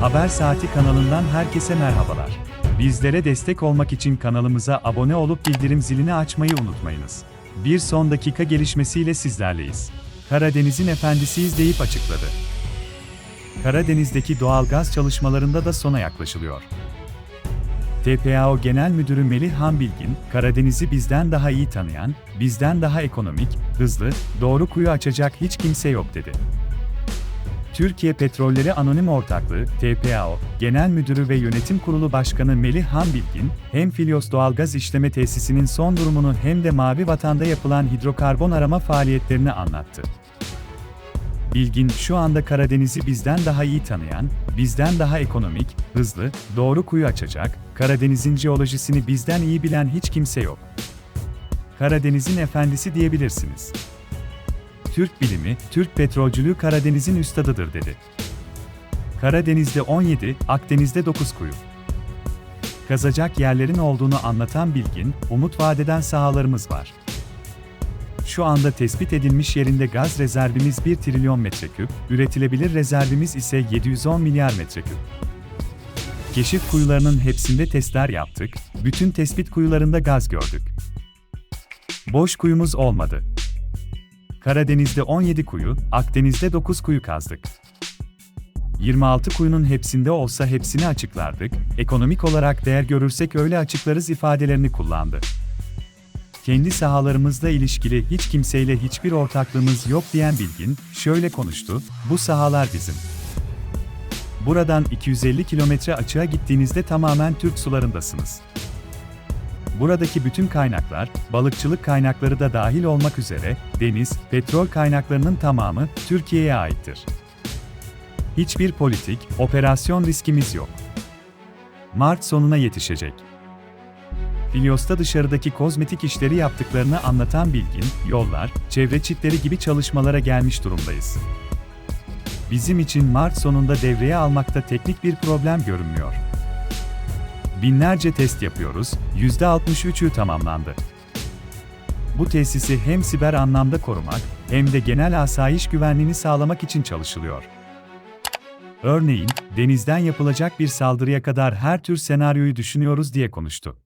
Haber Saati kanalından herkese merhabalar. Bizlere destek olmak için kanalımıza abone olup bildirim zilini açmayı unutmayınız. Bir son dakika gelişmesiyle sizlerleyiz. Karadeniz'in efendisiyiz deyip açıkladı. Karadeniz'deki doğalgaz çalışmalarında da sona yaklaşılıyor. TPAO Genel Müdürü Melih Han Bilgin, Karadeniz'i bizden daha iyi tanıyan, bizden daha ekonomik, hızlı, doğru kuyu açacak hiç kimse yok dedi. Türkiye Petrolleri Anonim Ortaklığı, TPAO, Genel Müdürü ve Yönetim Kurulu Başkanı Melih Han Bilgin, hem Filyos Doğalgaz İşleme Tesisi'nin son durumunu hem de Mavi Vatan'da yapılan hidrokarbon arama faaliyetlerini anlattı. Bilgin şu anda Karadeniz'i bizden daha iyi tanıyan, bizden daha ekonomik, hızlı, doğru kuyu açacak, Karadeniz'in jeolojisini bizden iyi bilen hiç kimse yok. Karadeniz'in efendisi diyebilirsiniz. Türk bilimi, Türk petrolcülüğü Karadeniz'in üstadıdır dedi. Karadeniz'de 17, Akdeniz'de 9 kuyu. Kazacak yerlerin olduğunu anlatan Bilgin, umut vadeden sahalarımız var. Şu anda tespit edilmiş yerinde gaz rezervimiz 1 trilyon metreküp, üretilebilir rezervimiz ise 710 milyar metreküp. Keşif kuyularının hepsinde testler yaptık, bütün tespit kuyularında gaz gördük. Boş kuyumuz olmadı. Karadeniz'de 17 kuyu, Akdeniz'de 9 kuyu kazdık. 26 kuyunun hepsinde olsa hepsini açıklardık, ekonomik olarak değer görürsek öyle açıklarız ifadelerini kullandı. Kendi sahalarımızla ilişkili hiç kimseyle hiçbir ortaklığımız yok diyen Bilgin, şöyle konuştu, bu sahalar bizim. Buradan 250 kilometre açığa gittiğinizde tamamen Türk sularındasınız. Buradaki bütün kaynaklar, balıkçılık kaynakları da dahil olmak üzere, deniz, petrol kaynaklarının tamamı Türkiye'ye aittir. Hiçbir politik, operasyon riskimiz yok. Mart sonuna yetişecek. Filyos'ta dışarıdaki kozmetik işleri yaptıklarını anlatan Bilgin, yollar, çevre çitleri gibi çalışmalara gelmiş durumdayız. Bizim için Mart sonunda devreye almakta teknik bir problem görünmüyor. Binlerce test yapıyoruz, %63'ü tamamlandı. Bu tesisi hem siber anlamda korumak, hem de genel asayiş güvenliğini sağlamak için çalışılıyor. Örneğin, denizden yapılacak bir saldırıya kadar her tür senaryoyu düşünüyoruz diye konuştu.